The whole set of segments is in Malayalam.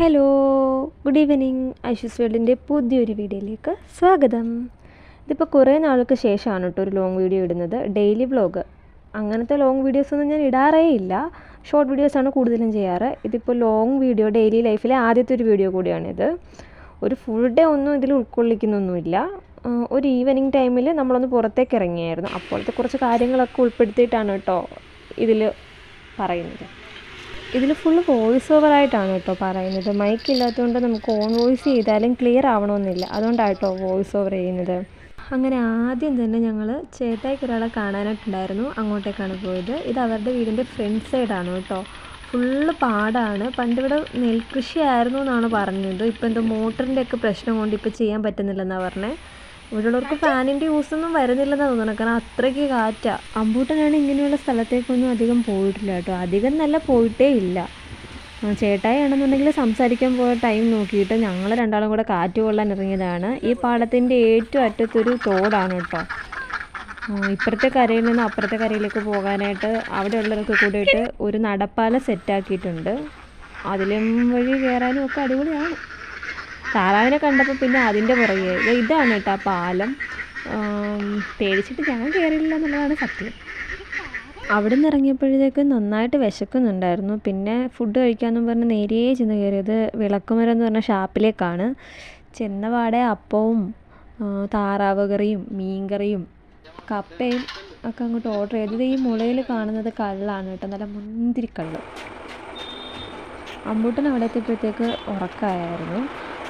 Hello good evening. ഐഷൂസ് വേൾഡിന്റെ പുതിയൊരു വീഡിയോയിലേക്ക് സ്വാഗതം. ഇതിപ്പോൾ കുറേ നാൾക്ക് ശേഷമാണ് കേട്ടോ ഒരു ലോങ് വീഡിയോ ഇടുന്നത്. ഡെയിലി വ്ളോഗ് അങ്ങനത്തെ ലോങ് വീഡിയോസൊന്നും ഞാൻ ഇടാറേ ഇല്ല. ഷോർട്ട് വീഡിയോസാണ് കൂടുതലും ചെയ്യാറ്. ഇതിപ്പോൾ ലോങ് വീഡിയോ ഡെയിലി ലൈഫിലെ ആദ്യത്തെ ഒരു വീഡിയോ കൂടിയാണിത്. ഒരു ഫുൾ ഡേ ഒന്നും ഇതിൽ ഉൾക്കൊള്ളിക്കുന്നൊന്നുമില്ല. ഒരു ഈവനിങ് ടൈമിൽ നമ്മളൊന്ന് പുറത്തേക്ക് ഇറങ്ങിയായിരുന്നു. അപ്പോഴത്തെ കുറച്ച് കാര്യങ്ങളൊക്കെ ഉൾപ്പെടുത്തിയിട്ടാണ് കേട്ടോ ഇതിൽ പറയുന്നത്. ഇതിൽ ഫുള്ള് വോയിസ് ഓവർ ആയിട്ടാണ് കേട്ടോ പറയുന്നത്. മൈക്ക് ഇല്ലാത്തതുകൊണ്ട് നമുക്ക് ഓൺ വോയിസ് ചെയ്താലും ക്ലിയർ ആവണമെന്നില്ല അതുകൊണ്ടാണ് വോയിസ് ഓവർ ചെയ്യുന്നത്. അങ്ങനെ ആദ്യം തന്നെ ഞങ്ങൾ ചേട്ടായിക്ക് ഒരാളെ കാണാനായിട്ടുണ്ടായിരുന്നു. അങ്ങോട്ടേക്കാണ് പോയത്. ഇത് അവരുടെ വീടിന്റെ ഫ്രണ്ട് സൈഡാണ് കേട്ടോ ഫുള്ള് പാടാണ്. പണ്ടിവിടെ നെൽകൃഷി ആയിരുന്നു എന്നാണ് പറഞ്ഞത്. ഇപ്പം എന്തോ മോട്ടറിന്റെ ഒക്കെ പ്രശ്നം കൊണ്ട് ഇപ്പോൾ ചെയ്യാൻ പറ്റുന്നില്ലെന്നാണ് പറഞ്ഞത് ഇവിടെയുള്ളവർക്ക് ഫാനിന്റെ യൂസൊന്നും വരുന്നില്ലെന്നാണ് തോന്നുന്നത്. കാരണം അത്രയ്ക്ക് കാറ്റാ. അമ്പൂട്ടനാണ് ഇങ്ങനെയുള്ള സ്ഥലത്തേക്കൊന്നും അധികം പോയിട്ടില്ല കേട്ടോ. അധികം നല്ല പോയിട്ടേ ഇല്ല. ചേട്ടായാണെന്നുണ്ടെങ്കിൽ സംസാരിക്കാൻ പോയ ടൈം നോക്കിയിട്ട് ഞങ്ങൾ രണ്ടാളും കൂടെ കാറ്റ് കൊള്ളാൻ ഇറങ്ങിയതാണ്. ഈ പാടത്തിന്റെ ഏറ്റവും അറ്റത്തൊരു തോടാണ് കേട്ടോ. ഇപ്പുറത്തെ കരയിൽ നിന്ന് അപ്പുറത്തെ കരയിലേക്ക് പോകാനായിട്ട് അവിടെയുള്ളവരൊക്കെ കൂടിയിട്ട് ഒരു നടപ്പാല സെറ്റാക്കിയിട്ടുണ്ട് അതിലും വഴി കയറാനും ഒക്കെ അടിപൊളിയാണ്. താറാവിനെ കണ്ടപ്പോൾ പിന്നെ അതിന്റെ പുറകെ. ഇതാണ് കേട്ടോ പാലം. പേടിച്ചിട്ട് ഞാൻ കയറിയില്ല എന്നുള്ളതാണ് സത്യം. അവിടെ നിന്ന് ഇറങ്ങിയപ്പോഴത്തേക്ക് നന്നായിട്ട് വിശക്കുന്നുണ്ടായിരുന്നു. പിന്നെ ഫുഡ് കഴിക്കാമെന്നും പറഞ്ഞ് നേരെ ചെന്ന് കയറിയത് വിളക്കുമരം എന്ന് പറഞ്ഞ ഷാപ്പിലേക്കാണ്. ചെന്നവാടെ അപ്പവും താറാവ് കറിയും മീൻകറിയും കപ്പയും ഒക്കെ അങ്ങോട്ട് ഓർഡർ ചെയ്തത് ഈ മുളയിൽ കാണുന്നത് കള്ളാണ് കേട്ടോ. നല്ല മുന്തിരി കള്ള് അമ്പൂട്ടൻ അവിടെ എത്തിയപ്പോഴത്തേക്ക് ഉറക്കമായിരുന്നു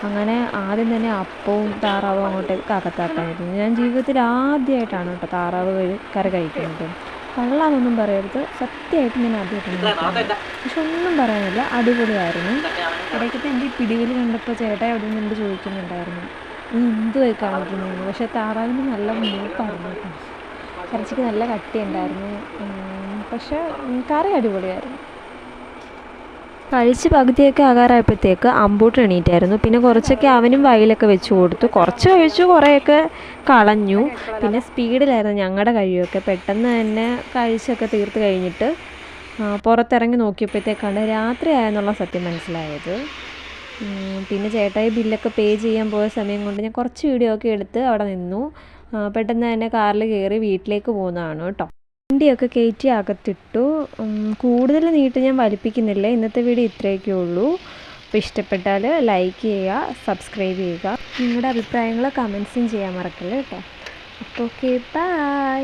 അങ്ങനെ ആദ്യം തന്നെ അപ്പവും താറാവും അങ്ങോട്ടേക്ക് അകത്താക്കായിരുന്നു ഞാൻ ജീവിതത്തിൽ ആദ്യമായിട്ടാണ് കേട്ടോ താറാവ് കഴി കറി കഴിക്കുന്നത്. കള്ളാന്നൊന്നും പറയരുത്. സത്യമായിട്ട് ഞാൻ ആദ്യമായിട്ടാണ് പക്ഷെ ഒന്നും പറയാനില്ല. അടിപൊളിയായിരുന്നു. ഇടയ്ക്കത്തെ എന്റെ ഈ പിടിവിൽ കണ്ടപ്പോൾ ചേട്ടാ അവിടെ നിന്ന് എന്ത് ചോദിക്കുന്നുണ്ടായിരുന്നു. നീ എന്തുമായി കാണിക്കുന്നതെന്ന്? പക്ഷെ താറാവിന് നല്ല മൂപ്പായിരുന്നു കേട്ടോ. ഇറച്ചിക്ക് നല്ല കട്ടിയുണ്ടായിരുന്നു. പക്ഷെ കറി അടിപൊളിയായിരുന്നു. കഴിച്ച് പകുതിയൊക്കെ ആകാറായപ്പോഴത്തേക്ക് അമ്പൂട്ടൻ എണീറ്റായിരുന്നു. പിന്നെ കുറച്ചൊക്കെ അവനും വയലൊക്കെ വെച്ച് കൊടുത്തു. കുറച്ച് കഴിച്ചു കുറേയൊക്കെ കളഞ്ഞു. പിന്നെ സ്പീഡിലായിരുന്നു ഞങ്ങളുടെ കഴിയൊക്കെ പെട്ടെന്ന് തന്നെ കഴിച്ചൊക്കെ തീർത്ത് കഴിഞ്ഞിട്ട് പുറത്തിറങ്ങി നോക്കിയപ്പോഴത്തേക്കാണ് രാത്രിയായെന്നുള്ള സത്യം മനസ്സിലായത്. പിന്നെ ചേട്ടായി ബില്ലൊക്കെ പേ ചെയ്യാൻ പോയ സമയം കൊണ്ട് ഞാൻ കുറച്ച് വീഡിയോ ഒക്കെ എടുത്ത് അവിടെ നിന്നു. പെട്ടെന്ന് തന്നെ കാറിൽ കയറി വീട്ടിലേക്ക് പോകുന്നതാണ് കേട്ടോ വണ്ടിയൊക്കെ കയറ്റി അകത്തിട്ടു. കൂടുതൽ നീട്ട് ഞാൻ വലിപ്പിക്കുന്നില്ല. ഇന്നത്തെ വീഡിയോ ഇത്രയൊക്കെ ഉള്ളൂ. അപ്പോൾ ഇഷ്ടപ്പെട്ടാൽ ലൈക്ക് ചെയ്യുക സബ്സ്ക്രൈബ് ചെയ്യുക. നിങ്ങളുടെ അഭിപ്രായങ്ങൾ കമൻസും ചെയ്യാൻ മറക്കല്ലേ കേട്ടോ. അപ്പോൾ ഓക്കെ ബൈ